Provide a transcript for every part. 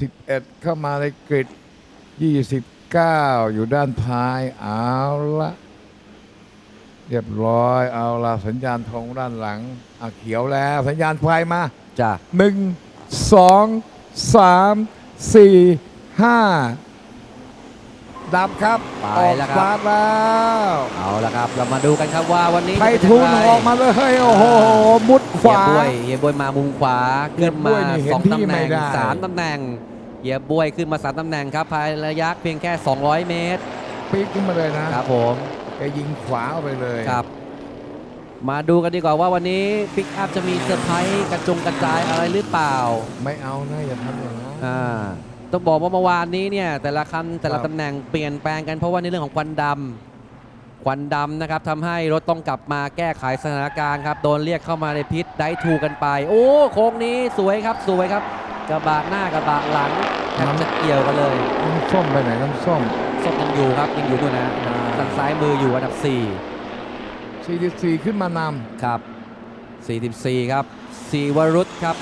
11 เข้ามาในกริด29 อยู่ด้านท้ายเอาละเรียบร้อยเอาละสัญญาณธงด้านหลังอะเขียวแล้ว สัญญาณไฟมาจ้ะหนึ่งสองสามสี่ห้าดับครับไปออกแล้วสครัตาบร์ทแล้วเอาละครับ เรามาดูกันครับว่าวันนี้ไทจะเป็นทุนย่งไรออกมาเลยโอ้โหมุดขเฮียวา บวยเฮียบวยมามุมขวา ขึ้นมาเฮียบวยนี่เห็นสองที่ตำแหไม่น่งได้ สามตำแหน่ง เฮียบวยขึ้นมาสามตำแหน่งครับภายระยะเพียงแค่ 200 เมตรปีกขึ้นมาเลยนะครับผมแกยิงขวาเข้าไปเลยครับ มาดูกันดีกว่าว่าวันนี้ปิกอัพจะมีเซอร์ไพรส์กระจงกระจายอะไรหรือเปล่า ไม่เอานะอย่าทำอย่างนั้นอ่าต้องบอกว่าเมื่อวานนี้เนี่ยแต่ละคันแต่ละครับตำแหน่งเปลี่ยนแปลงกันเพราะว่าในเรื่องของควันดำควันดำนะครับทำให้รถต้องกลับมาแก้ไขสถานการณ์ครับโดนเรียกเข้ามาในพิษได้ทูกันไป โอ้โค้งนี้สวยครับสวยครับ กระบะหน้ากระบะหลังแทบจะเกี่ยวกันเลยน้ำส้มไปไหนน้ำส้มส้มยังอยู่ครับยังอยู่ด้วยนะอ่าทางซ้ายมืออยู่อันดับ 44ขึ้นมาน4ครับ 44 ครับสีวรุษครับ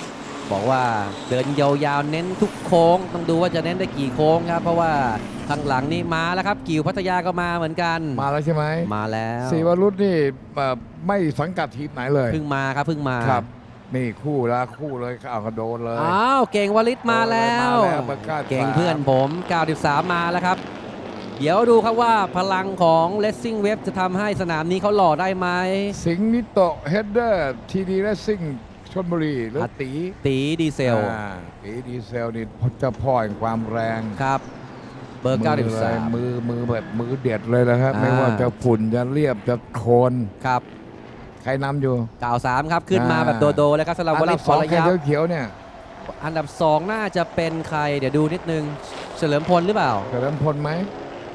บอกว่าเดินยาวๆเน้นทุกโค้ง ต้องดูว่าจะเน้นได้กี่โค้งครับ เพราะว่าทางหลังนี่มาแล้วครับ กิวพัทยาก็มาเหมือนกันำมาแล้วใช่ไหมมาแล้วสีวรุษนี่เอ่อไม่สังกัดทีมไหนเลยเพิ่งมาครับเพิ่งมาครับ นี่คู่ละคู่เลยเอากระโดนเลย อ้าวเก่งวลิตมาแล้วมาแล้วเบอร์เก้าเก่งสามเพื่อนผม 93 มาแล้วครับ เดี๋ยวดูครับว่าพลังของ l e s s i n g Web จะทำให้สนามนี้เขาหล่อได้ไหม สิงห์นิโตเฮดเดอร์ทีดีและซิ่งชนบุรีหรืออะ ตีตีดีเซลอ่าตีดีเซลนี่เจะพ่อแห่งความแรงครับ เบอร์ มืเลยมือมือแบบมือเด็ดเลยนะครับ อ่า ไม่ว่าจะฝุ่นจะเรียบจะโคลน93ครับ ใครนำอยู่93ครับขึ้นมาอ่า แบบโดโดเลยครับสำหรับวอันลิดัตบพสองลใครยับเขียวๆเนี่ยอันดับ 2 น่าจะเป็นใคร เดี๋ยวดูนิดนึง เฉลิมพลหรือเปล่า เฉลิมพลไหม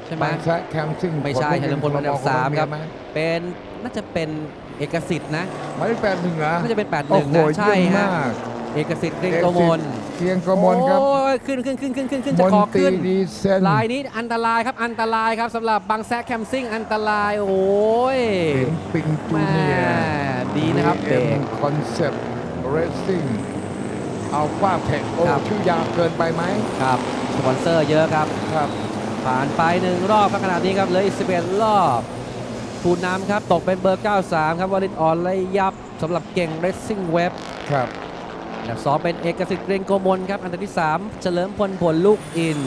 ใช่ไหม บางแซะแคมซิ่งไม่ใช่ผลเฉลิมพลอันดับคสามครับ ไหมเป็นน่าจะเป็นเอกสิทธิ์นะหมายเลขแปดหนึ่งเหรอน่าจะเป็นโอ้81โหนะใช่เยี่ยมฮะมาก เอกสิทธิ์เกรงโกมลเกียงกมลครับโอ้ยขึ้นขึ้นขึ้นขึ้นขึ้นขึ้นมจะนขอตรีขึ้นดีเซนลายนี้อันตรายครับอันตรายครับสำหรับบางแซกแคมซิ่งอันตรายโอ้ยเห็นปิงจูแม่เนียร์ดีนะครับเบรเอ็กมคอนเซปต์เรซซิ่งอัลฟาเทคโอ้ครับชื่อยาวเกินไปไหมครับสปอนเซอร์เยอะครับครับ ผ่านไปหนึ่งรอบครับขนาดนี้ครับเหลย11รอบผู้นำครับ ตกเป็นเบอร์ 93 ครับวลิตอ่อนไลยับสำหรับเก่ง Racing Web ครับ อันดับสองเป็นเอกสิทธิ์เกรงโกมลครับ อันดับที่3เฉลิมพลผลลูกอิน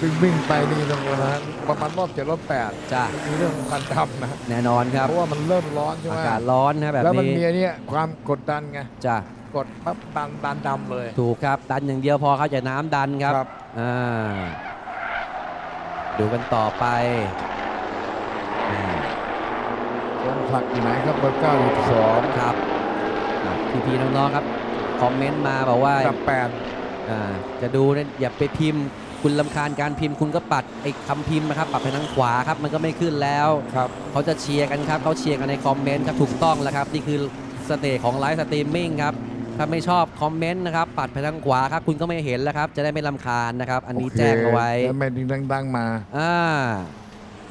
วิ่งวิ่งไปนี่ตรงนั้นประมาณรอบเจ็ดรอบแปดจ้ามีเรื่องของการทำนะ แน่นอนครับ เพราะว่ามันเริ่มร้อนใช่ไหมอากาศร้อนนะแบบแล้วมันนี้มีอันเนี้ยความกดดันไง จ้ากดปั๊บดันดันดำเลย ถูกครับ ดันอย่างเดียวพอครับอย่าน้ำดันครับครับอ่าดูกันต่อไปอ่าทรงผลักอยู่ไหนครับเบอร์เก้าสิบสองครับอะ พี่ๆน้องๆครับคอมเมนต์มาบอกว่ากับแปดอ่าจะดูนะอย่าไปพิมพ์ คุณลำคาญการพิมพ์คุณก็ปัดไอ้คำพิมพ์นะครับปัดไปทางขวาครับมันก็ไม่ขึ้นแล้วครับเขาจะเชียร์กันครับเขาเชียร์กันในคอมเมนต์ครับถูกต้องแล้วครับนี่คือเสน่ห์ของไลฟ์สตรีมมิ่งครับถ้าไม่ชอบคอมเมนต์นะครับปัดไปทางขวาครับคุณก็ไม่เห็นแล้วครับ จะได้ไม่ลำคาญนะครับ อันนี้โคแจ้งเอาไว้แล้วไม่ดึงดังๆมาอ่า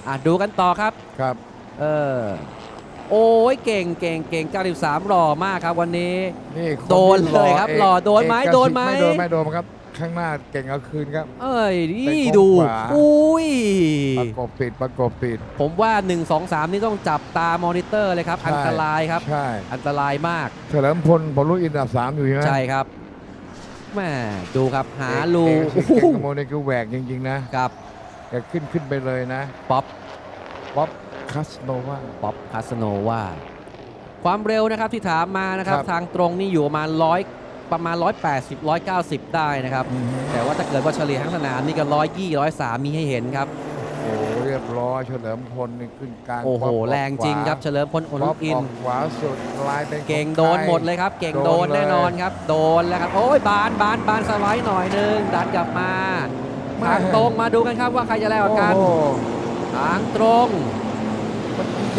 อะดูกันต่อครับครับ เออ โอ้ยเก่งเก่งเก่ง93หล่อมากครับวันนี้ นี่คนที่โดนเลยครับอกหล่อโดนไหมเอกสิทธิ์โดนไหม ไม่โดนไม่โดนครับ ข้างหน้าเก่งเอาคืนครับ เอ้ยไปนี่โค้งดูขวาอุ้ย ประกบปิดประกบปิดผมว่า 1 2 3 นี่ต้องจับตามอนิเตอร์เลยครับใช่อันตรายครับ ใช่ อันตรายมากเฉลิมพลผลลูกอินอันดับสามอยู่ใช่ไหมใช่ครับแม่ดูครับหารูเอกโอ้สิทธิ์โหเก่งกบโมนี่คือแหวกจริงๆนะ ครับแกขึ้นขึ้นไปเลยนะป๊อป ป๊อป คัสโนวาป๊อปคาสโนวาความเร็วนะครับที่ถามมานะครับ ครับทางตรงนี่อยู่ประมาณร้อยประมาณ 180 190 ได้นะครับแต่ว่าถ้าเกิดว่าเฉลี่ยทั้งสนามนี่ก็ร้อยยี่ร้อยสามมีให้เห็นครับ โอ้โหเรียบร้อยเฉลิมพลนี่ขึ้นกลางโอ้โห ป๊ปกแรงจริงครับขเฉลิมพลโอวาลุป๊อปกอิอนอกขวาสุดลายเป็นของเก่งโดนใครหมดเลยครับ เก่งโดโดนนเลยแน่นอนครับ โดนแล้วครับ โอ้ยบานบานบานสไลด์หน่อยนึงดันกลับมาทางตรงมาดูกันครับว่าใครจะแรงกว่ากันโอ้โหทางตรงมัน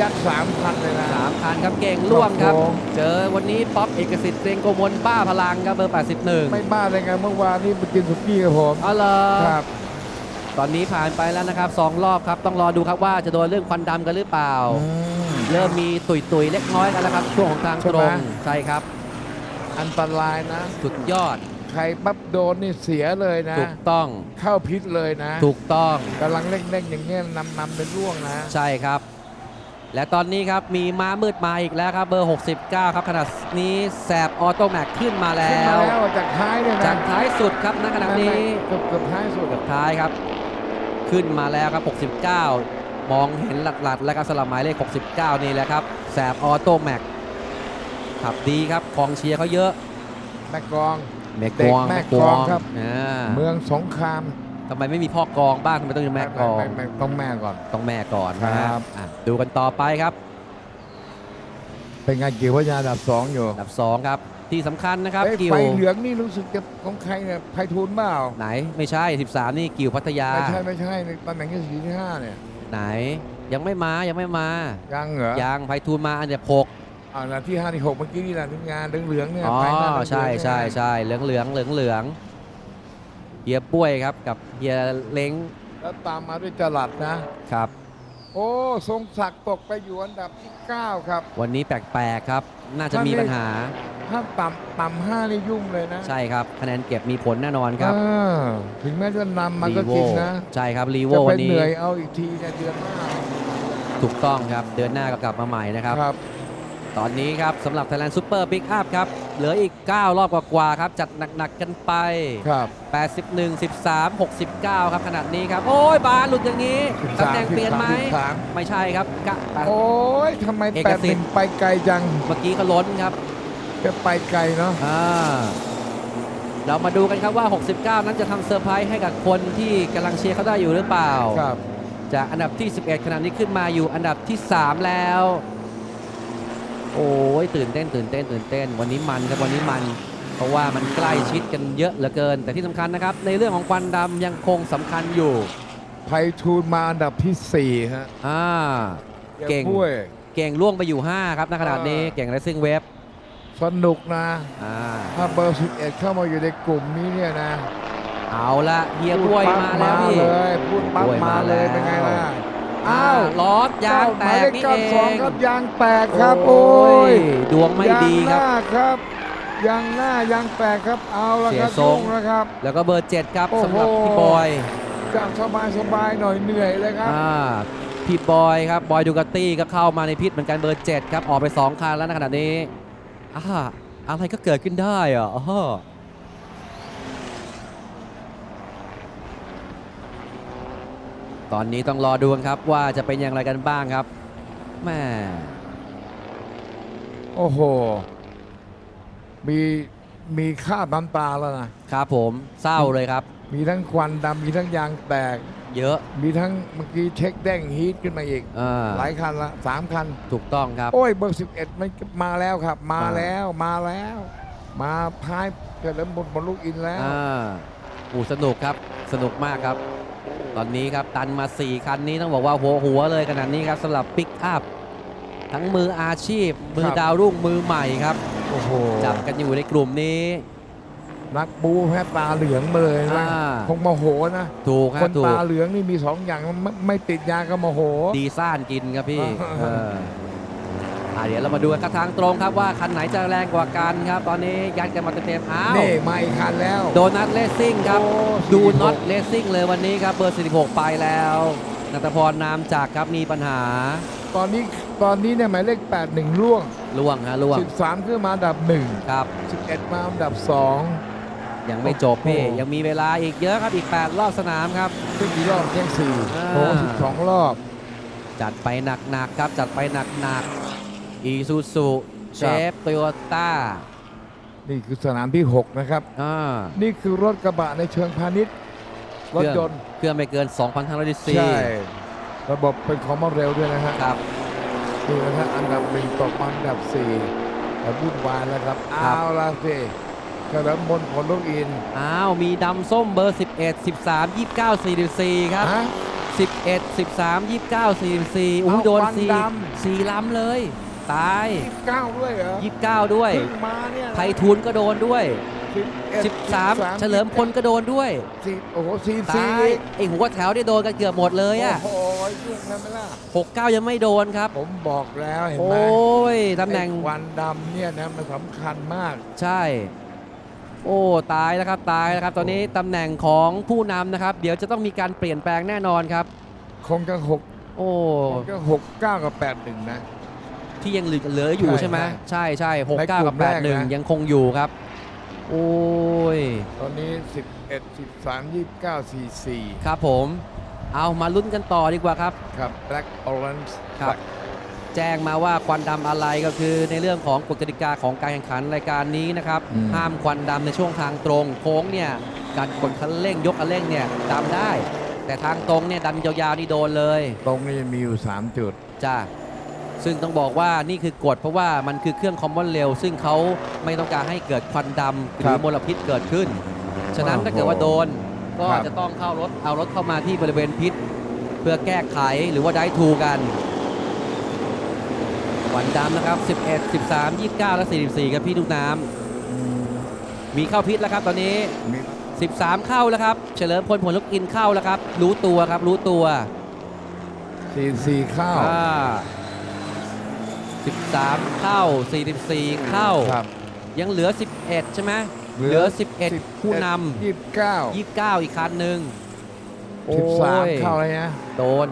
ยัดสามพันเลยนะ สามคันครับเก่งล่วงครับโอ้โหเจอวันนี้ป๊อปเอกสิทธิ์เกรงโกมลบ้าพลังครับเบอร์81ไม่บ้าเลยไงเมื่อวานนี้ไปกินสุกี้กับผมเอาเลยครับ ตอนนี้ผ่านไปแล้วนะครับสองรอบครับต้องรอดูครับว่าจะโดนเรื่องควันดำกันหรือเปล่าอืมเริ่มมีตุยตุยๆเล็กน้อยกันแล้วครับช่วงของทางตรงใช่ไหม ใช่ครับอันตรายนะ สุดยอดรปั๊บโดนนี่เสียเลยนะ ถูกต้องเข้าพิษเลยนะถูกต้องกำลังเร่งๆอย่างเงี้ยนำนำเป็นร่วงนะ ใช่ครับ และตอนนี้ครับมีม้ามืดมาอีกแล้วครับเบอร์ 69 ครับขณะนี้แสบออโตแม็กขึ้นมาแล้ขึ้นมาว แล้วจากท้ายเนี่ยนะจากท้ายสุดครับณขณะนี้ เกือบเกือบท้ายสุดเกือบท้ายครับ ขึ้นมาแล้วครับ 69 มองเห็นหลัดๆแล้วก็สลับหมายเลข 69 นี่แหละครับ แสบออโตแม็กขับดีครับกองเชียร์เขาเยอะ แม่กลองแม่เด็กกองแม่แม่กกลอองงครับ อ่าเมืองสงคราม ทำไมไม่มีพ่อกองบ้างทำไมต้องเป็นแม่กองแต้องแม่ก่อน ต้องแม่ก่อนนะฮะครับอะดูกันต่อไปครับ เป็นไงเกี่ยวพญาอันดับสองอยู่อันดับ2ครับ ที่สำคัญนะครับ เอ้ยกิวไฟเหลืองนี่รู้สึกจะของใครเนี่ยไพฑูรย์เปล่าไหนไม่ใช่ 13 นี่กิวพัทยา ไม่ใช่ไม่ใช่ในตำแหน่งที่สี่ที่ห้าเนี่ยไหน ยังไม่มายังไม่มายังเหรอยังไพฑูรย์มาอันดับหกอ่าแล้วที่ห้าที่หกเมื่อกี้นี่แหละที่งานเหลืองๆเนี่ยอ๋อ ไฟหน้าเหลืองๆใช่ใช่เนี่ยใช่เหลืองเหลืองเหลืองเหลือง เฮียป้วยครับกับเฮียเล้งแล้วตามมาด้วยจรัดนะ ครับ โอ้ทรงศักดิ์ตกไปอยู่อันดับที่ 9 ครับ วันนี้แปลกๆครับ น่าจะมีท่านนี่ปัญหา ถ้าต่ำต่ำห้านี่ยุ่งเลยนะ ใช่ครับ คะแนนเก็บมีผลแน่นอนครับอ่าถึงแม้จะนำมันก็รีโวจริงนะ ใช่ครับรีโวจะไปวันนี้เหนื่อยเอาอีกทีเนี่ยเดือนหน้า ถูกต้องครับ เดือนหน้าก็กลับมาใหม่นะครับครับ ตอนนี้ครับสำหรับ Thailand Super Big Up ครับ เหลืออีก 9 รอบกว่าๆครับ จัดหนัก ๆ กันไป ครับ 81 13 69 ครับขนาดนี้ครับ โอ้ยบาหลุดอย่างนี้ตำแหน่งเปลี่ยนไหม13 ไม่ใช่ครับกะแปด โอ้ยทำไมเอกแปดสิหทธิ์นึ่งไปไกลจังเมื่อกี้ก็ล้นครับ จะไปไกลเนาะอ่าเรามาดูกันครับว่า 69 นั้นจะทำเซอร์ไพรส์ให้กับคนที่กำลังเชียร์เขาได้อยู่หรือเปล่า ครับ จากอันดับที่ 11 ขณะนี้ขึ้นมาอยู่อันดับที่ 3 แล้ว โอ้ยตื่นเต้นตื่นเต้นตื่นเต้น วันนี้มันครับวันนี้มัน เพราะว่ามันใกล้ชิดกันเยอะเหลือเกิน แต่ที่สำคัญนะครับ ในเรื่องของควันดำยังคงสำคัญอยู่ไพฑูรย์มาอันดับที่4ฮะอ่าเก่งอย่าบ้วยเก่งล่วงไปอยู่ 5 ครับณขนาดนี้เออเก่งไรซิ่งเว็บสนุกนะอ่าถ้าเบอร์ 11 เข้ามาอยู่ในกลุ่มนี้เนี่ยนะ เอาละเฮียพูบวยปั๊มาแล้วพี่เลยพูดปั๊บบวยมามาเลยแล้วเป็นไงล่ะ อ้าอ้าววล้อยางแตกนี่เก้าเอสองงครับยางแตกครับโอ้ยดวงไม่ดีครับยางหน้าครับยางหน้ายางแตกครับเอาละครับเสียทรงยุ่นะครับ แล้วก็เบอร์7ครับโอ้โหสำหรับพี่บอยจะสบายสบายๆหน่อยเหนื่อยเลยครับอ่าพี่บอยครับบอยดูกาตี้ก็เข้ามาในพิษเหมือนกันเบอร์7ครับออกไป2คันแล้วในขณะนี้อ่าอะไรก็เกิดขึ้นได้อะอ้อ ตอนนี้ต้องรอดูกันครับว่าจะเป็นอย่างไรกันบ้างครับแม่โอ้โห มีมีค่าบน้ำตาแล้วนะ ครับผมเศร้าเลยครับ มีทั้งควันดำมีทั้งยางแตก เยอะ มีทั้งเมื่อกี้เช็คแด้งฮีทขึ้นมาอีกอ่าหลายคันละสามคัน ถูกต้องครับ โอ้ยเบอร์11มันมาแล้วครับมาอ่าแล้วมาแล้ว มาพายเกิดแล้วบนบนลูกอินแล้วอ่าอูสนุกครับ สนุกมากครับ ตอนนี้ครับ ตันมา 4 คันนี้ต้องบอกว่าหัวหัวเลยขนาดนี้ครับสำหรับปิกอัพทั้งมืออาชีพ มือครับดาวรุ่งมือใหม่ครับ โอ้โหจับกันอยู่ในกลุ่มนี้ นักบูแพ้ตาเหลืองมาเลยนะอ่า คงโมโหนะ ถูกคครับนถูกตาเหลืองนี่มีสองอย่างไม่ไม่ติดยาก็โมโห ดีซ่านกินครับพี่อ่าเออ อ่าเดี๋ยวเรามาดูกันกระทางตรงครับว่าคันไหนจะแรงกว่ากันครับ ตอนนี้ยัดกันมาเต็มๆอ้าวนี่มาอีกคันแล้ว โดนัทเลสซิ่งครับ โอ้ดู46 น็อตเลสซิ่งเลยวันนี้ครับเบอร์ 46 ไปแล้วนัทพรนามจักรครับมีปัญหาตอนนี้ตอนนี้เนี่ยหมายเลข 8 1ล่วง ล่วงฮะล่วง13ขึ้นมาอันดับ ครับ 1 11 มาอันดับยังไม่จบพี่ โอ้โห ยังมีเวลาอีกเยอะครับอีก 8 รอบสนามครับ2ขึ้นกี่รอบแค่สี่อ่า โอ้12 รอบ จัดไปหนักๆครับ จัดไปหนักๆ อีซูซูเชฟโตโยต้านี่คือสนามที่ 6 นะครับ อ่านี่คือรถกระบะในเชิงพาณิชย์ รถยนต์ เครื่องไม่เกิน 2,500ดีซีใช่ ระบบเป็นคอมมอนเร็วด้วยนะฮะครับนี่นะฮะอันดับหนึ่งตกมาอันดับสี่แต่วุ่นวายแล้วครับครับ เอาละสิเฉลิมพลผลลูกอินอ้าว มีดำส้มเบอร์ 11 13 29 44 ครับ ฮะ 11 13 29 44อุ้ยเอาโดนควันสี่ดสี่ล้ำเลย ตายเก้าด้วยเหรอ29ด้วยเพิ่งมาเนี่ยนะไพฑูรย์ก็โดนด้วย 11 13 เฉลิมพลก็โดนด้วยสิบโอ้โหสี่ตาสี่ยไอหัวแถวได้โดนกันเกือบหมดเลยอะโอ้โหยุ่งนะไหมล่ะ69ยังไม่โดนครับ ผมบอกแล้วเห็นโอ้ไหมยตำแหน่ง ไอ้ควันดำเนี่ยนะมันสำคัญมาก ใช่ โอ้ตายแล้วครับตายแล้วครับ ตอนนี้ตำแหน่งของผู้นำนะครับ เดี๋ยวจะต้องมีการเปลี่ยนแปลงแน่นอนครับ คงจะหกโอ้ คงจะหกเก้ากับแปดหนึ่งนะ ที่ยังเหลือเหลืออยู่ใช่ใช่ไหมใช่ใช่หกในเก้ากลุ่กับมแปแรดกหนึ่งนะยังคงอยู่ครับ โอ้ย ตอนนี้สิบเอ็ดสิบสามยี่สิบเก้าสี่สี่ครับผม เอามาลุ้นกันต่อดีกว่าครับ ครับ black orange ครับ แจ้งมาว่าควันดำอะไรก็คือในเรื่องของกฎกติกาของการแข่งขันรายการนี้นะครับ อืม ห้ามควันดำในช่วงทางตรงโค้งเนี่ยการกดคันเร่งยกคันเร่งเนี่ยดำได้ แต่ทางตรงเนี่ยดันยาวๆนี่โดนเลยตรงนี้มีอยู่สามจุด จ้า ซึ่งต้องบอกว่านี่คือกฎเพราะว่ามันคือเครื่องคอมมอนเร็วซึ่งเขาไม่ต้องการให้เกิดควันดำหครัรือบมลพิษเกิดขึ้น ฉะนั้นโอ้โหถ้าเกิดว่าโดนก็ครับจะต้องเข้ารถเอารถเข้ามาที่บริเวณพิษ เพื่อแก้ไขหรือว่าได้ทูกันควันดำนะครับ 11 13 29 และ 44ครับพี่ลูกน้ำมีเข้าพิษแล้วครับตอนนี้มี13 เข้าแล้วครับ เฉลิมพลผลลุกอินเข้าแล้วครับ รู้ตัวครับรู้ตัวสี่สี่ข้าวอ่า 13 เข้า 44 เข้า ครับ ยังเหลือ 11 ใช่ไหมเหลืเหลืออ11 ผู้นยี่สิบเก้าำ29 อีกคันหนึ่งสิบสามโอ้ยเข้าเลยนะ โดน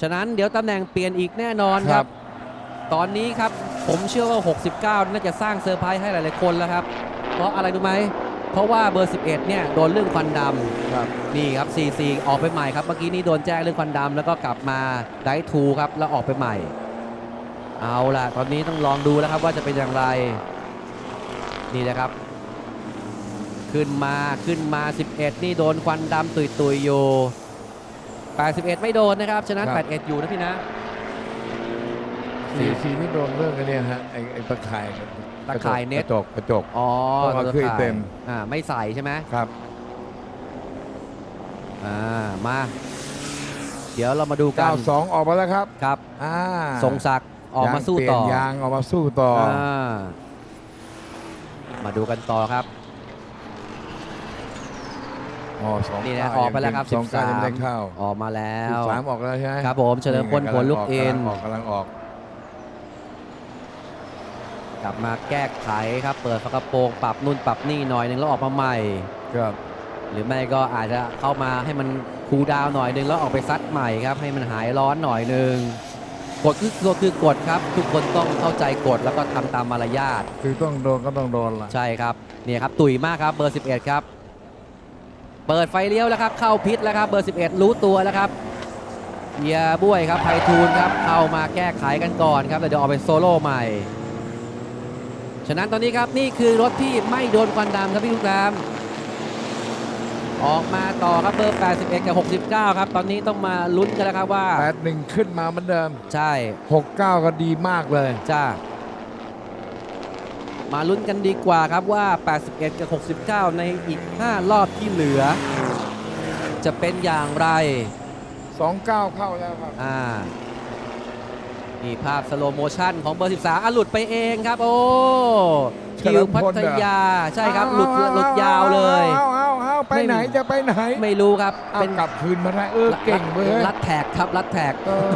ฉะนั้นเดี๋ยวตำแหน่งเปลี่ยนอีกแน่นอนคครัรับ บ ตอนนี้ครับผมเชื่อว่า 69 น่าจะสร้างเซอร์ไพรส์ให้หลาย ๆ คนแล้วครับ เพราะอะไรรู้ไหม เพราะว่าเบอร์ 11 เนี่ยโดนเรื่องควันดำ ครับ นี่ครับ 44 ออกไปใหม่ครับ เมื่อกี้นี้โดนแจ้งเรื่องควันดำแล้วก็กลับมาได้ทูครับ แล้วออกไปใหม่ เอาล่ะ ตอนนี้ต้องลองดูแล้วครับว่าจะเป็นอย่างไร นี่นะครับ ขึ้นมาขึ้นมา 11 นี่โดนควันดำตุยตุยๆอยู่ 81 ไม่โดนนะครับ ฉะนั้นครับ81 อยู่นะพี่นะสี่สี่นี่โดนเรื่องกันเนี่ยฮะไอไอตะข่ายตะข่ายเน็ตกระจกกระจกอ๋อต้องเอาตัวขึ้นข่ายเต็มอ่าไม่ใส่ใช่ไหมครับอ่ามา เดี๋ยวเรามาดูกัน92ออกมาแล้วครับครับอ่าทรงศักดิ์ ออกมาสู้ยงเปลี่ยต่นอยางออกมาสู้ต่อออ่ามาดูกันต่อครับ อ๋อสองนี่นะเก้าออกไปแล้วครับสองเก้ายังไม่ได้เข้าออกมาแล้สิว บสามออกแล้วใช่ไหมครับผมเฉลิมพลไงผลลุกอินกำลังออกกำลังออก กลับมาแก้ไขครับ เปิดฝากระโปรงปรับนู่นปรับนี่หน่อยหนึงแล้วออกมาใหม่ ครับ หรือไม่ก็อาจจะเข้ามาให้มันคูลดาวน์หน่อยหนึงแล้วออกไปซัดใหม่ครับ ให้มันหายร้อนหน่อยหนึง กฎคือกฎคือกฎครับ ทุกคนต้องเข้าใจกฎแล้วก็ทำตามมารยาทคือต้องโดนก็ต้องโดนละใช่ครับเนี่ยครับตุ๋ยมากครับเบอร์ 11 ครับ เปิดไฟเลี้ยวแล้วครับ เข้าพิษแล้วครับเบอร์ 11 รู้ตัวแล้วครับเฮียบุ้ยครับไพฑูรย์ครับเข้ามาแก้ไขกันก่อนครับแต่เดี๋ยวออกไปโซโล่ใหม่ ฉะนั้นตอนนี้ครับนี่คือรถที่ไม่โดนควันดำครับพี่ลูกน้ำ ออกมาต่อครับเบอร์ 81 กับ 69 ครับ ตอนนี้ต้องมาลุ้นกันแล้วครับว่า แปดหนึ่งขึ้นมาเหมือนเดิมใช่ หกเก้าก็ดีมากเลย จ้า มาลุ้นกันดีกว่าครับว่า 81 กับ 69 ในอีก 5 รอบที่เหลือ จะเป็นอย่างไร สองเก้าเข้าแล้วครับ อ่า นี่ภาพสโลโมชั่นของเบอร์ 13อะหลุดไปเองครับ โอ้เฉคิลิวมพัพลทเหรอยา ใช่ครับ หลุดหลุดยาวเลย เอาเอาเอา ไปไหนไม่จะไปไหนไม่รู้ครับเอาเป็นกลับคืนมาได้เออเก่งเว้ยรัดแท็กครับรัดแท็กเออ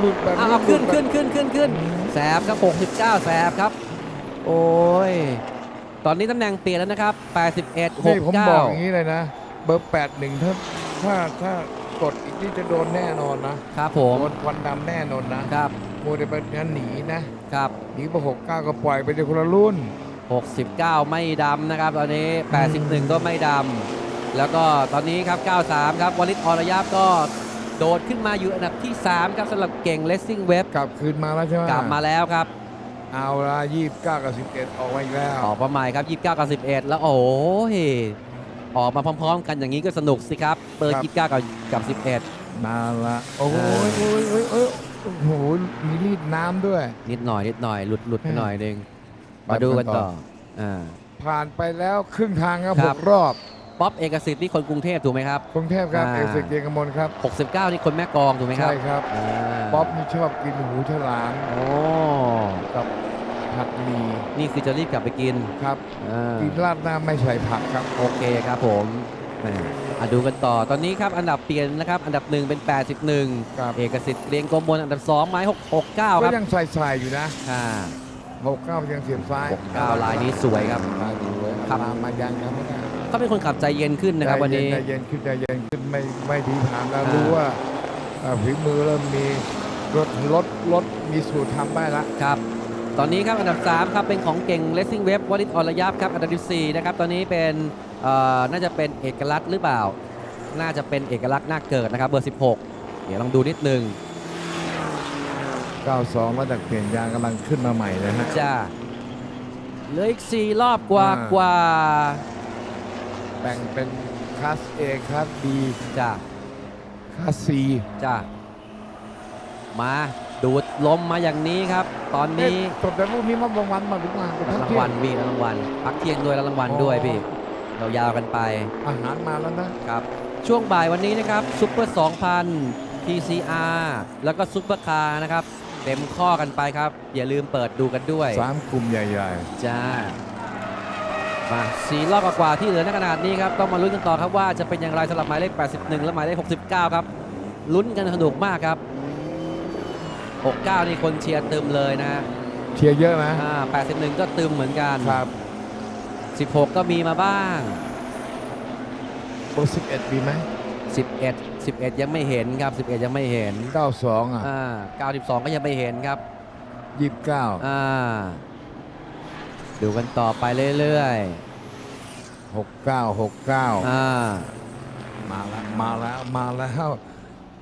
หลุดแบบเอานี้เอาขึ้นหลุขึ้ดนแบบขึ้นขึ้นขึ้นแสบครับ69แสบครับ โอ้ยตอนนี้ตำแหน่งเปลี่ยนแล้วนะครับ81นี่ผมบอกอย่าง69นี้เลยนะ เบอร์แปดหนึ่งถ้าถ้าถ้ากดอีกนี่จะโดนแน่นอนนะครับผมโดนควันดำแน่นอนนะครับโมเดลเป็นงั้นหนีนะครับหนีไปหกเก้าก็ปล่อยไปในคนละรุ่น 69 ไม่ดำนะครับ ตอนนี้ 81 ก็ไม่ดำ แล้วก็ตอนนี้ครับ 93 ครับวลิตอรยับก็โดดขึ้นมาอยู่อันดับที่ 3 ครับสำหรับเก่งเลสซิ่งเว็บกลับคืนมาแล้วใช่ไหมกลับมาแล้วครับ เอาละยี่สิบเก้ากับสิบเอ็ดออกมาอีกแล้วออกมาใหม่ครับ 29 กับ 11 แล้วโอ้ยออกมาพร้อมๆ กันอย่างนี้ก็สนุกสิครับเปิด29 กับกับ 11 มาละโอ้โหอ่าโอ้ยโอ้ยโอ้ยโอ้โหมีรีดน้ำด้วย นิดหน่อยนิดหน่อยหลุดหลุดไปหน่อยหนึงไป มาดูกันกันต่ต่อออ่า ผ่านไปแล้วครึ่งทางครับคหรับ กรอบป๊อปเอกสิทธิ์นี่คนกรุงเทพถูกไหมครับ กรุงเทพครับอ่า เอกสิทธิ์เกียรติกมลครับ 69 นี่คนแม่กลองถูกไหมครับใช่ครับอ่าป๊อปนี่ชอบกินหูฉลามโอ้กับผัดหมี่นี่คือจะรีบกลับไปกินครับ อ่ากินราดหน้าไม่ใส่ผักครับ โอเคครับผมแหม่อะดูกันต่อตอนนี้ครับอันดับเปลี่ยนนะครับ อันดับหนึ่งเป็น 81 ครับ เอกสิทธิ์เกรียงโกมลอันดับ2ไม้669ก็ครับยังใส่ใส่อยู่นะ อ่า หกเก้ายังเสียบซ้าย69ลายนี้สวยครับลายสวยครับตามมายังยังไม่ได้เขาเป็นคนขับใจเย็นขึ้นนะครับวันนี้ใจเย็นขึ้นใจเย็นขึ้นไม่ไม่ดีผ่านแล้วอ่ารู้ว่าเอ่อฝีมือเริ่มมีรถรถรถมีสูตรทำได้ละครับตอนนี้ครับอันดับ 3 ครับ เป็นของเก่ง Racing Web วริศอรยับครับอันดับที่4นะครับตอนนี้เป็นเอ่อน่าจะเป็นเอกลักษณ์หรือเปล่า น่าจะเป็นเอกลักษณ์หน้าเกิดนะครับเบอร์ 16 เดี๋ยวลองดูนิดนึง 92มาจากเปลี่ยนยางกำลังขึ้นมาใหม่เลยฮะ จ้าเหลืออีก4รอบกว่าอ่า กว่าแบ่งเป็นคลาส A คลาส B จ้าคลาส C จ้ามาดูดลมมาอย่างนี้ครับ ตอนนี้เอ๊ะจบแต่พวกนี้มาบางวันมาหรือมารับรางวัลพี่รับรางวัลพักเที่ยงด้วยรับรางวัลด้วยพี่ยาวๆกันไป อาหารมาแล้วนะ ครับช่วงบ่ายวันนี้นะครับซุปเปอร์ 2,000 PCR แล้วก็ซุปเปอร์คาร์นะครับ เต็มข้อกันไปครับ อย่าลืมเปิดดูกันด้วยสามกลุ่มใหญ่จ้ามาสี่รอบกว่าๆที่เหลือในขนาดนี้ครับต้องมาลุ้นกันต่อครับว่าจะเป็นอย่างไรสำหรับหมายเลข 81 และหมายเลข 69 ครับลุ้นกันสนุกมากครับ 69 นี่คนเชียร์ตึมเลยนะๆเชียร์เยอะไหมอ่า81 ก็ตึมเหมือนกัน ครับ16 ก็มีมาบ้าง เบอร์11มีไหม11 11 ยังไม่เห็นครับ 11 ยังไม่เห็น92 อะ อ่า92 ก็ยังไม่เห็นครับ29 อ่าดูกันต่อไปเรื่อย69 69ๆอ่ามาแล้วมาแล้วมาแล้ว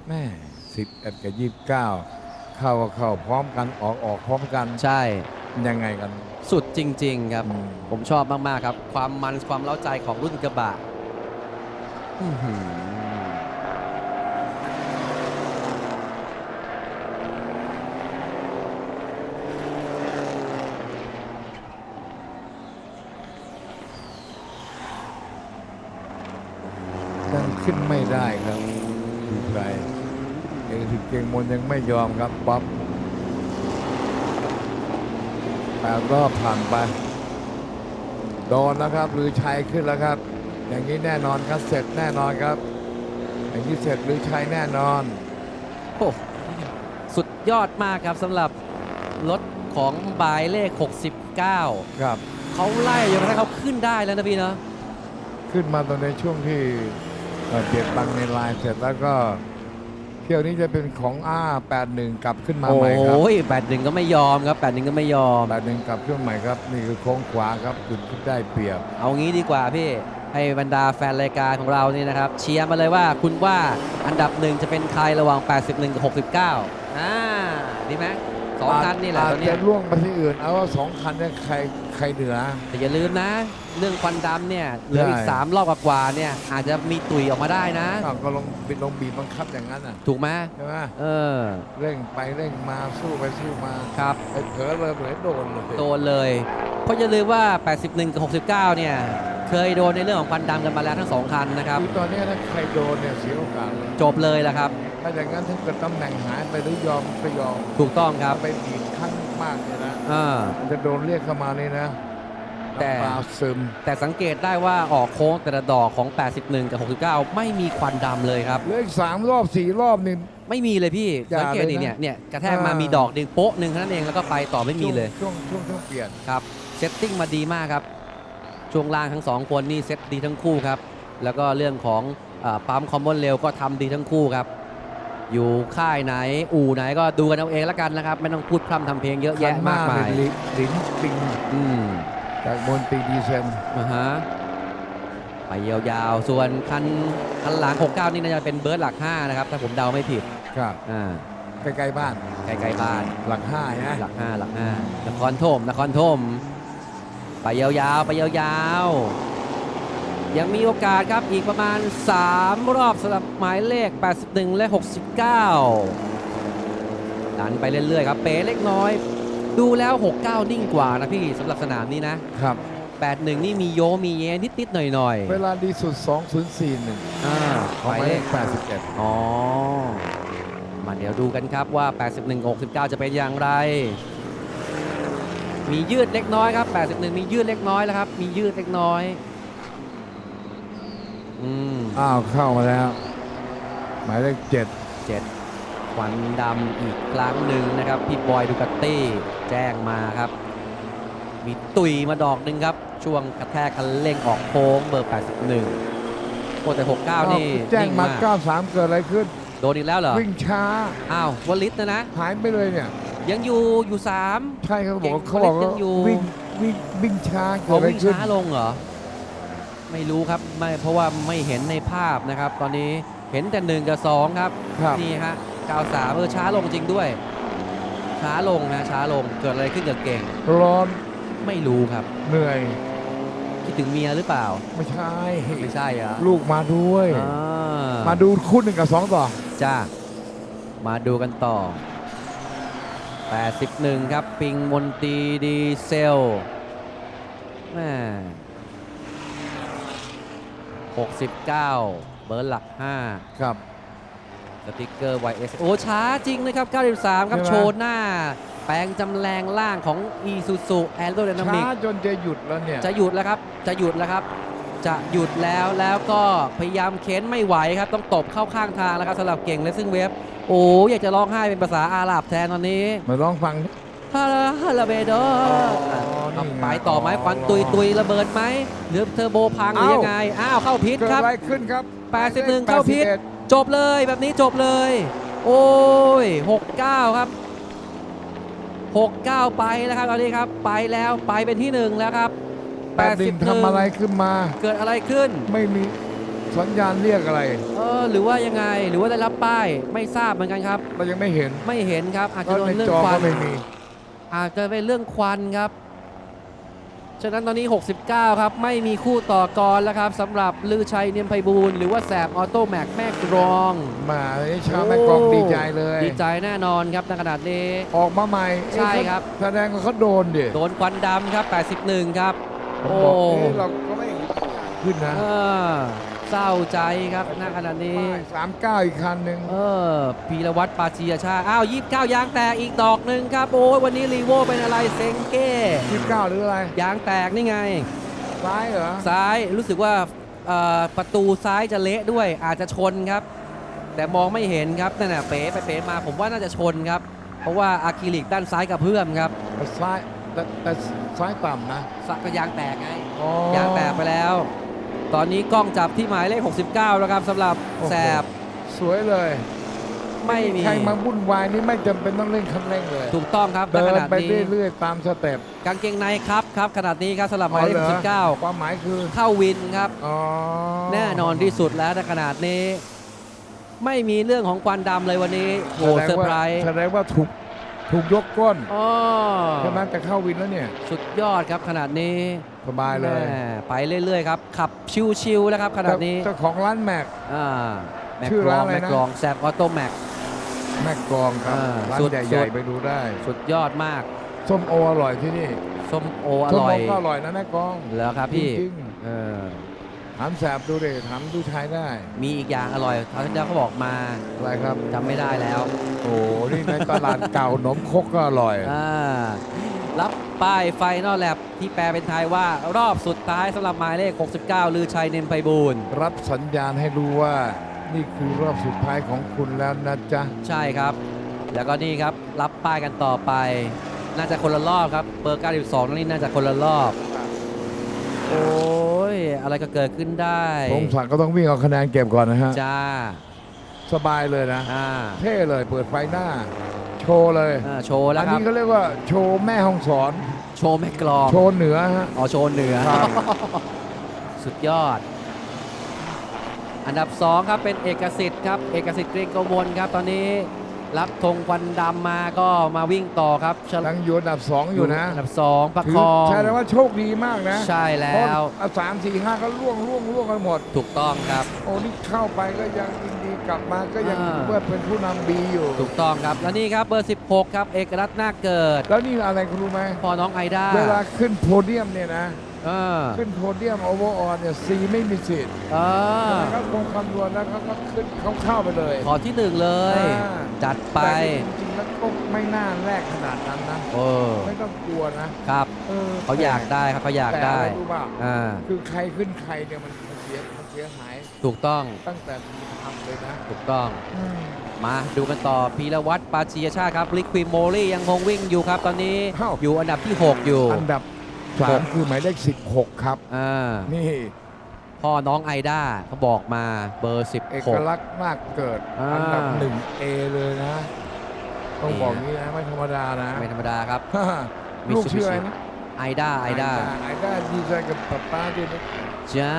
แม่11 กับ 29 เข้าก็เข้าพร้อมกันออกออกพร้อมกันใช่ ยังไงกัน สุดจริง ๆ ครับ อืม ผมชอบมาก ๆ ครับ ความมันความเล้าใจของรุ่นกระบะอื้อหือ ขึ้นไม่ได้ครับดูใครเอกสิทธิ์เก่งมนยังไม่ยอมครับป๊อปแปดรอบผ่านไปโดนแล้วครับหรือชัยขึ้นแล้วครับ อย่างนี้แน่นอนครับเสร็จแน่นอนครับ อย่างนี้เสร็จหรือชัยแน่นอนโอ้สุดยอดมากครับสำหรับรถของบายเลข 69 ครับเขาไล่จนกระทั่งเขาขึ้นได้แล้วนะพี่เนาะขึ้นมาตอนในช่วงที่ เอ่อเบียดบังในลายเสร็จแล้วก็ เที่ยวนี้จะเป็นของอ้า81 กลับขึ้นมาโอ้ใหม่ครับยแปดหนึ่งก็ไม่ยอมครับแปดหนึ่งก็ไม่ยอม81กลับขึ้นใหม่ครับ นี่คือโค้งขวาครับจุดที่ได้เปรียบ เอางี้ดีกว่าพี่ให้บรรดาแฟนรายการของเรานี่นะครับเชียร์มาเลยว่าคุณว่าอันดับหนึ่งจะเป็นใครระหว่าง 81 กับ 69อ่าดีไหมสองคันนี่แหละตอนเนี้อาจยจะล่วงไปที่อื่น เอาว่าสองคันเนี่ยใคร ใครเหนือ แต่อย่าลืมนะ เรื่องควันดำเนี่ยเหลืออีก ใช่ 3 รอบกว่าๆเนี่ย อาจจะมีตุยออกมาได้นะ อ้าวก็ลงบิดลงบีบบังคับอย่างนั้นอะถูกไหมใช่ไหมเออเร่งไปเร่งมาสู้ไปสู้มาครับ ไอ้เผลอเลยเผลอโดนเลยโดนเลย เพราะอย่าลืมว่า 81 กับ 69 เนี่ย เคยโดนในเรื่องของควันดำกันมาแล้วทั้งสองคันนะครับ คือตอนนี้ถ้าใครโดนเนี่ยเสียโอกาสเลยจบเลยละครับ ถ้าอย่างนั้นถ้าเกิดตำแหน่งหายไปหรือยอมก็ยอมถูกต้องครับ ไปบีบข้าง มากเลยนะอ่า มันจะโดนเรียกเข้ามาเลยนะแต่ น้ำตาซึม แต่สังเกตได้ว่าออกโค้งแต่ละดอกของ 81 กับ 69 ไม่มีควันดำเลยครับ เหลืออีกสามรอบสี่รอบนี่ ไม่มีเลยพี่อย่าสังเกตเลยดินะเนี่ยเนี่ยกระแทกมาอ่ามี มีดอกหนึ่งโป๊ะหนึ่งเท่านั้นเองแล้วก็ไปต่อไม่มีเลยช่วงช่วงช่วงเปลี่ยน ครับเซตติ้งมาดีมากครับ ช่วงล่างทั้งสองคนนี่เซตดีทั้งคู่ครับ แล้วก็เรื่องของเออปั๊มคอมมอนเร็วก็ทำดีทั้งคู่ครับ อยู่ค่ายไหน อู่ไหนก็ดูกันเอาเองแล้วกันนะครับ ไม่ต้องพูดพร่ำทำเพลงเยอะแยะมากมายคันหน้เป็นลินปิงอืมจากบนปีดีเซนอ่าฮะไปยาวๆ ส่วนคันคันหลัง 69 นี่น่าจะเป็นเบิร์ดหลัก 5 นะครับ ถ้าผมเดาไม่ผิด ครับ อ่า ใกล้ๆบ้าน ใกล้ๆบ้าน หลักห้านะหลัก 5 หลัก5นครธมนครธมไปยาวๆ ไปยาวๆ ยังมีโอกาสครับอีกประมาณ 3 รอบสำหรับหมายเลข 81 และ 69 ดันไปเรื่อยๆครับเป๋เล็กน้อย ดูแล้ว 69 นิ่งกว่านะพี่สำหรับสนามนี้นะครับ 81 นี่มีโยมีเยนิดๆหน่อยเวลาดีสุด 2041ๆอ่าของหมายเลข 81 อ๋อ มาเดี๋ยวดูกันครับว่า 81 69 จะเป็นอย่างไรมียืดเล็กน้อยครับ 81 มียืดเล็กน้อยแล้วครับ มียืดเล็กน้อย อืมอ้าวเข้ามาแล้ว หมายเลข7เจ็ดควันดำอีกครั้งหนึ่งนะครับ พี่บอยดูกาตี้แจ้งมาครับ มีตุยมาดอกหนึ่งครับ ช่วงกระแทกคันเร่งออกโค้งเบอร์ 81โอ้แต่ 69 นี่แจ้งนิ่มาาก93เกิดอะไรขึ้น โดนอีกแล้วเหรอ วิ่งช้า อ้าววลิตนะนะ หายไปเลยเนี่ย ยังอยู่อยู่ 3 ใช่เขาบอกว่าเก่งเขาบอกยัว่างอยู่วิ่งวิ่งวิ่งช้าเกิดเขาอะไรวิ่งขึ้นช้าลงเหรอ ไม่รู้ครับไม่เพราะว่าไม่เห็นในภาพนะครับ ตอนนี้เห็นแต่หนึ่งกับสองครับครับ นี่ฮะ93เออช้าลงจริงด้วย ช้าลงนะช้าลงเกิดอะไรขึ้นกับเก่ง ร้อนไม่รู้ครับ เหนื่อยคิดถึงเมียหรือเปล่า ไม่ใช่ ไม่ใช่เหรอะลูกมาด้วย อ่ามาดูคู่หนึ่งกับสองต่อ จ้ามาดูกันต่อ 81 ครับ ปิงมนตรีดีเซลแม่ 69 เบอร์หลัก5ครับสติกเกอร์ YS โอ้ ช้าจริงนะครับ 93 ครับ ใช่ไหม โชว์หน้า แปลงจำแรงล่างของ Isuzu Aerodynamic ช้าจนจะหยุดแล้วเนี่ย จะหยุดแล้วครับ จะหยุดแล้วครับ จะหยุดแล้ว แล้วก็พยายามเค้นไม่ไหวครับ ต้องตบเข้าข้างทางแล้วครับสำหรับเก่งและซึ่งเว็บโอ้ อยากจะร้องไห้เป็นภาษาอาหรับแทนตอนนี้ มาลองฟัง ฮาลาฮาลาเบโดนี่ไงไปต่อไหมควันตุยตุยระเบิดไหมหรือเทอร์โบพังหรือยังไง อ้าว เข้าพิษเกิดครับอะไรขึ้นครับ 81 เข้าพิษ81จบเลยแบบนี้จบเลย โอ้ย 69 ครับ 69 ไปแล้วครับตอนนี้ครับ ไปแล้วไปเป็นที่หนึ่งแล้วครับแปดดิ่งทำอะไรขึ้นมา เกิดอะไรขึ้น ไม่มีสัญญาณเรียกอะไร เออ หรือว่ายังไง หรือว่าได้รับป้าย ไม่ทราบเหมือนกันครับ เรายังไม่เห็น ไม่เห็นครับ อาจเพจะราะโดในนเรื่อจงอควัก็นไม่มี อาจจะเป็นเรื่องควันครับ ฉะนั้นตอนนี้ 69 ครับ ไม่มีคู่ต่อกรแล้วครับสำหรับลือชัยเนียมไพบูลย์หรือว่าแสบออโต้แม็กแม่กรอง มาไอ้ชาวแม่กลองดีใจเลยดีใจแน่นอนครับในขนาดนี้ ออกมาใหม่ใช่ครับ แสดงว่าเขาโดนดิโดนควันดำครับ 81 ครับ ผมโอ้บอกเอ๊ะเราก็ไม่ขึ้นนะ เออ เศร้าใจครับณขณะนี้ สามเก้าอีกคันหนึ่งเออพีรวัตรปาจียชาติอ้าวยี่สิบเก้ายางแตกอีกดอกหนึ่งครับ โอ้ยวันนี้รีโวเป็นอะไรเซ็งเก้ยี่สิบเก้าหรืออะไรยางแตกนี่ไง ซ้ายเหรอซ้ายรู้สึกว่าเอ่อประตูซ้ายจะเละด้วยอาจจะชนครับ แต่มองไม่เห็นครับนั่นน่ะเป๋ไปเป๋มาผมว่าน่าจะชนครับ เพราะว่าอะคริลิกด้านซ้ายกับเพื่อมครับแต่ซ้ายแต่แต่ซ้ายต่ำนะสักก็ยางแตกไง อ๋อยางแตกไปแล้ว ตอนนี้กล้องจับที่หมายเลข 69 แล้วครับสำหรับโอ้โหแสบ สวยเลยไม่มี ใครมาวุ่นวายนี่ไม่จำเป็นต้องเล่นคันเร่งเลยถูกต้องครับณเดิขนนาดไปนี้เรื่อยๆตามสเต็ปกางเกงในครับครับขนาดนี้ครับสำหรับหมายเลขอ๋อหรอ19ความหมายคือเข้าวินครับอ๋อแน่นอนที่สุดแล้วในขนาดนี้ ไม่มีเรื่องของควันดำเลยวันนี้โหเซอร์ไพรส์แสดงว่าถูกถูกยกก้นอ๋อใช่ไหมจะเข้าวินแล้วเนี่ย สุดยอดครับขนาดนี้ สบายเลย แม่ไปเรื่อยๆครับขับชิวๆแล้วครับขนาดนี้เจ้าของร้านแม็ก อ่าแม็กชื่อกรร้าอนงอะไรนะ แม็กกรองแซบออโต้แม็ก แม็กกรองครับ อ่าร้านสุดใหสุญ่ดๆไปดูได้ สุดยอดมากส้มโออร่อยที่นี่ส้มโออส้มร่อโอยก็อร่อยนะแม่กรอง แล้วครับพี่จริง เออๆถามแสบดูดิถามดูชายได้มีอีกอย่างอร่อยคราวที่แล้วเขาบอกมาอะไรครับ จำไม่ได้แล้ว โอ้นี่ในตลาดเก่าหนมครกก็อร่อย อ่า รับป้ายไฟนอลแลบที่แปลเป็นไทยว่ารอบสุดท้ายสำหรับหมายเลข 69 ลือชัยเนมไพบูลย์รับสัญญาณให้รู้ว่า นี่คือรอบสุดท้ายของคุณแล้วนะจ๊ะ ใช่ครับ แล้วก็นี่ครับรับป้ายกันต่อไป น่าจะคนละรอบครับเบอร์92นี่น่าจะคนละรอบ โอ้ยอะไรก็เกิดขึ้นได้สงสัยก็ต้องวิ่งเอาคะแนนเก็บก่อนนะฮะ จ้าสบายเลยนะ อ่า เท่เลยเปิดไฟหน้า โชว์เลยอ่าโชว์แล้วอันครันี้บเขาเรียกว่าโชว์แม่ห้องสอน โชว์แม่กลอง โชว์เหนือฮะ อ๋อโชว์เหนือ ครับ สุดยอด อันดับ 2 ครับเป็นเอกสิทธิ์ครับเอกสิทธิ์เกรงกมลครับ ตอนนี้รับธงควันดำมาก็มาวิ่งต่อครับฉลยังอยู่อันดับสองอยู่นะอันดับ 2 ประถืคองใช่แล้วว่าโชคดีมากนะใช่แล้เพราะว อะสามสี่ห้าก็ล่วงล่วงล่วงกันหมด ถูกต้องครับ โอ้นี่เข้าไปก็ยังยินดี กลับมาก็ยังอ่า ถือว่าเป็นผู้นำบีอยู่ ถูกต้องครับ แล้วนี่ครับเบอร์ 16 ครับ เอกรัตน์นาคเกิด แล้วนี่อะไรคุณรู้ไหม พอน้องไอด้าเวลาขึ้นโพเดียมเนี่ยนะ เออขึ้นโพเดียมโอเวอร์ออนเนี่ยซีไม่มีสิทธิ์เออแล้วคงคำนวณแล้วเขาก็ขึ้นเขาเข้าไปเลย ขอที่หนึ่งเลย อ่า จัดไปแต่จริงๆแล้วก็ไม่น่าแลกขนาดนั้นนะ เออไม่ต้องกลัวนะครับเออเขาอยากได้ครับเขาอยากแต่ได้อะไรรู้ป่ะอ่าคือใครขึ้นใครเนี่ยมันมันเสียมันเสียหายถูกต้องตั้งแต่ทำ เลยนะถูกต้อง อืมมาดูกันต่อพีรวัตรปาจียชาติครับลิควิมโมลี่ยังคงวิ่งอยู่ครับ ตอนนี้อ้าว อยู่อันดับที่ 6 อยู่ อันดับสามคือหมายเลขสิบหกครับ อ่า นี่ พ่อน้องไอด้าเขาบอกมาเบอร์ เอก16 ลักษณ์มากเกิด อ่า อันดับหนึ่งเอเลยนะ ต้องนี่บอกงี้นะ ไม่ธรรมดานะ ไม่ธรรมดาครับลูกชื่ออะไรนะไอด้าไอด้าไอด้าดีใจกับป๊าป้าด้วยนะจ้า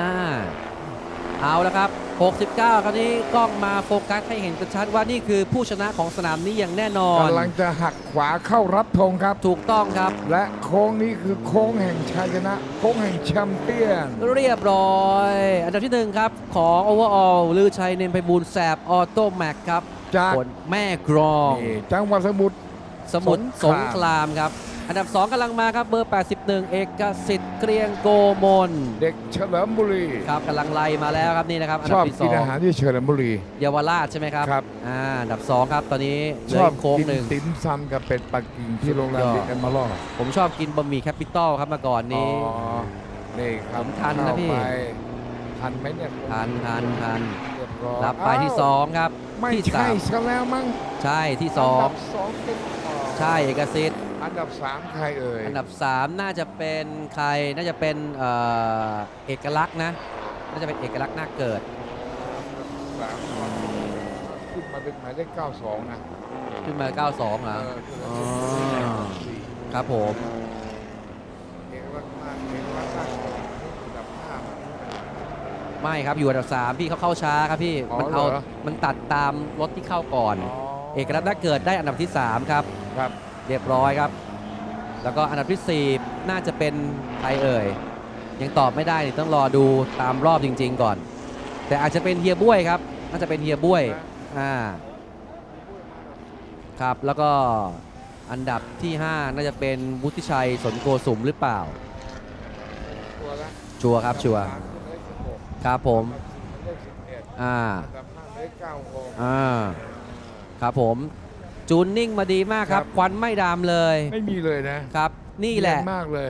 เอาแล้วครับ 69 คราวนี้กล้องมาโฟกัสให้เห็นชัดๆว่านี่คือผู้ชนะของสนามนี้อย่างแน่นอนกำลังจะหักขวาเข้ารับธงครับ ถูกต้องครับ และโค้งนี้คือโค้งแห่งชัยชนะ โค้งแห่งแชมเปี้ยน เรียบร้อย อันดับที่หนึ่งครับ ของ Overall ลือชัยเนมไพบูลย์แสบออโต้แม็กครับจากผลแม่กรองนี่จังหวัดสมุทรสมุทรสสงงคครารามมครับ อันดับ 2กำลังมาครับเบอร์ 81 เอกสิทธิ์เกรียงโกมลเด็กเฉลิมบุรี ครับกำลังไล่มาแล้วครับนี่นะครับอันชดัอบบที่สกินองอาหารที่เฉลิมบุรี เยาวราชใช่ไหมครับครับ อ่าอันดับ 2 ครับ ตอนนี้เหลืชออบอีกโค้งกินหนึ่ง ติ่มซำกับเป็ดปักกิ่งที่โรงแรมสุดยอดบิ๊กแอมมาล่อผมชอบกินบะหมี่แคปิตอลครับเมื่อก่อนนี้อ๋อนี่ครับผมทันนะพี่เข้าไปทันไหมเนี่ยทันทันทันเรียบร้อยรับไปที่ อ้าว2 ครับ ไม่ที่ใช่สามซะแล้วมั้งใช่ที่ อันดับสองเป็นอ๋อ2ใช่เอกสิทธิ์ อันดับสามใครเอ่ยอันดับ 3 น่าจะเป็นใครน่าจะเป็นเอ่อเอกลักษณ์นะ น่าจะเป็นเอกลักษณ์หน้าเกิดสามก่อนขึ้นมาเป็นหมายเลข92 นะขึ้นมา 92เหรอเออขึ้นอ๋มาอเป็นสี่ครับผม เอกลักษณ์มากเอกลักษณ์มากอันดับห้า ไม่ครับอยู่อันดับ3พี่เขาเข้าช้าครับพี่ อ๋อมันเอา เหรอ มันตัดตามรถที่เข้าก่อน เอกลักษณ์หน้าเกิดได้อันดับที่ 3 ครับครับ เรียบร้อยครับ แล้วก็อันดับที่ 4 น่าจะเป็นใครเอ่ย ยังตอบไม่ได้ต้องรอดูตามรอบจริง ๆ ก่อน แต่อาจจะเป็นเฮียบุ้ยครับ น่าจะเป็นเฮียบุ้ยอ่าครับแล้วก็อันดับที่ 5 น่าจะเป็นวุฒิชัยสนโกสุมหรือเปล่า ชัวครับชัวร์อันดับสามครับผมอ่าอ่าครับผม จูนนิ่งมาดีมากครับ ครับ ควันไม่ดำเลยไม่มีเลยนะครับ นี่แหละเนียนมากเลย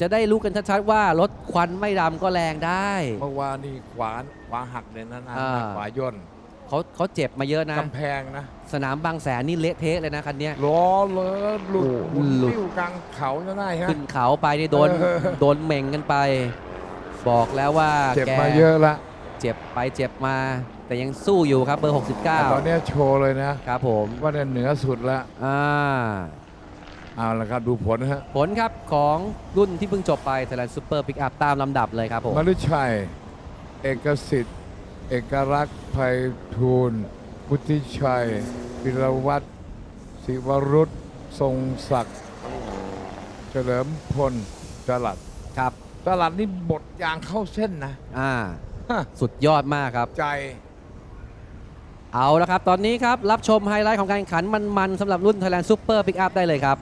จะได้รู้กันชัดๆว่ารถควันไม่ดำก็แรงได้ เมื่อวานนี่ขวานขวาหักเลยนะนะอ่า ขวาย่นเขาเขาเจ็บมาเยอะนะ กำแพงนะสนามบางแสนนี่เละเทะเลยนะคันเนี้ย ล้อเลยหลุดโอ้หมุนหลุด ติ้วกลางเขาจะได้ฮะ ขึ้นเขาไปนี่โดนเออ โดนเหม่งกันไป บอกแล้วว่าเจ็บแกมาเยอะละ เจ็บไปเจ็บมา แต่ยังสู้อยู่ครับเบอร์แต่ตอน69 เนี้ยโชว์เลยนะครับผมว่าเนี่ยเหนือสุดละอ่าเอาละครับดูผลนะฮะผลครับของรุ่นที่เพิ่งจบไป Thailand Super Pickup ตามลำดับเลยครับผมมฤชัย เอกสิทธิ์ เอกลักษณ์ไพฑูรย์พุทธิชัยพิรวัตรศิวรุษทรงศักดิ์เฉลิมพลจลัดครับจลัดนี่บดยางเข้าเส้นนะอ่า ฮะสุดยอดมากครับ ใจ เอาละครับ ตอนนี้ครับ รับชมไฮไลท์ของการแข่งขันมันๆสำหรับรุ่น Thailand Super Pickup ได้เลยครับ